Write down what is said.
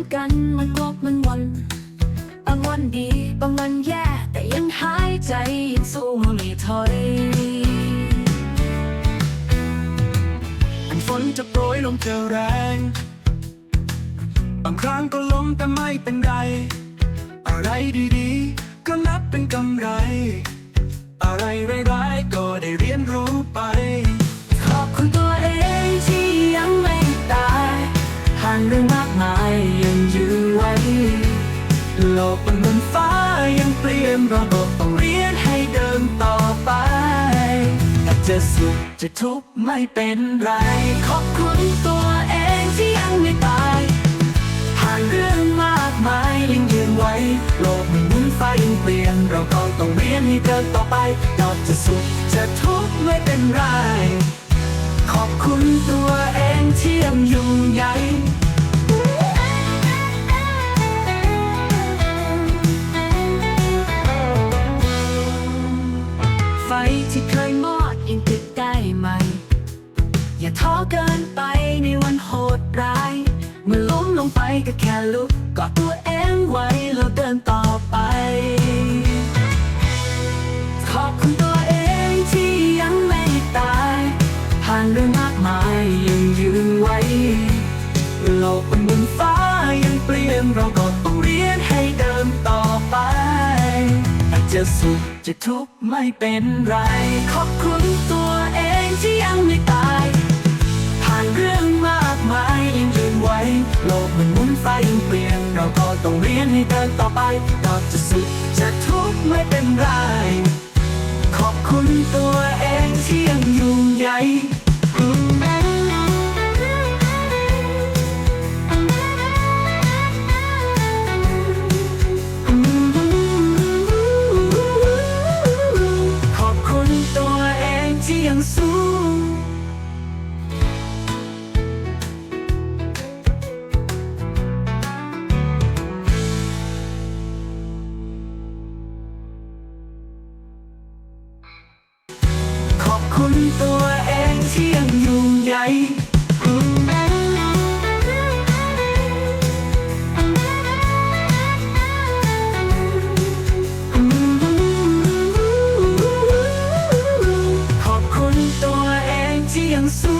มันวันบางวันดีบางวันแย่ แต่ยังหายใจยังสู้ไม่ถอยอันฝนจะโปรยลงเจอแรง บางครั้งก็ล้มแต่ไม่เป็นไร อะไรดีๆ ก็นับเป็นกำไร อะไรร้ายๆก็ได้เรียน มากมายยังยืนไว้ โลกมันเหมือนฟ้ายังเปลี่ยนเราก็ต้องเรียนให้เดินต่อไปแต่จะสุขจะทุกข์ไม่เป็นไร ขอบคุณตัวเองที่ยังไม่ตาย ผ่านเรื่องมากมายยังยืนไว้ โลกมันหมุนฟ้ายังเปลี่ยน เราก็ต้องเรียนให้เดินต่อไปนอกจะสุขจะทุกข์ไม่เป็นไร ขอบคุณตัวเองที่ยังยุ่งใหญ่ ที่เคยมอดยังติดได้ไหม อย่าท้อเกินไปในวันโหดร้าย เมื่อล้มลงไปก็แค่ลุกกอดตัวเองไว้แล้วเดินต่อไป ขอบคุณตัวเองที่ยังไม่ตาย ผ่านเรื่องมากมายยังยืนไว้ โลกมันหมุนฟ้ายังเปลี่ยนเรา จะสุขจะทุกข์ไม่เป็นไร ขอบคุณตัวเองที่ยังไม่ตาย ผ่านเรื่องมากมายยังยืนไว้ โลกมันหมุนฟ้ายังเปลี่ยน เราก็ต้องเรียนให้เดินต่อไปเราจะสุขจะทุกข์ไม่เป็นไร ขอบคุณตัวเองที่ยังยุ่งใหญ่ งสูง ขอบคุณตัวเองที่ยังยุ่งใหญ่ Jesús.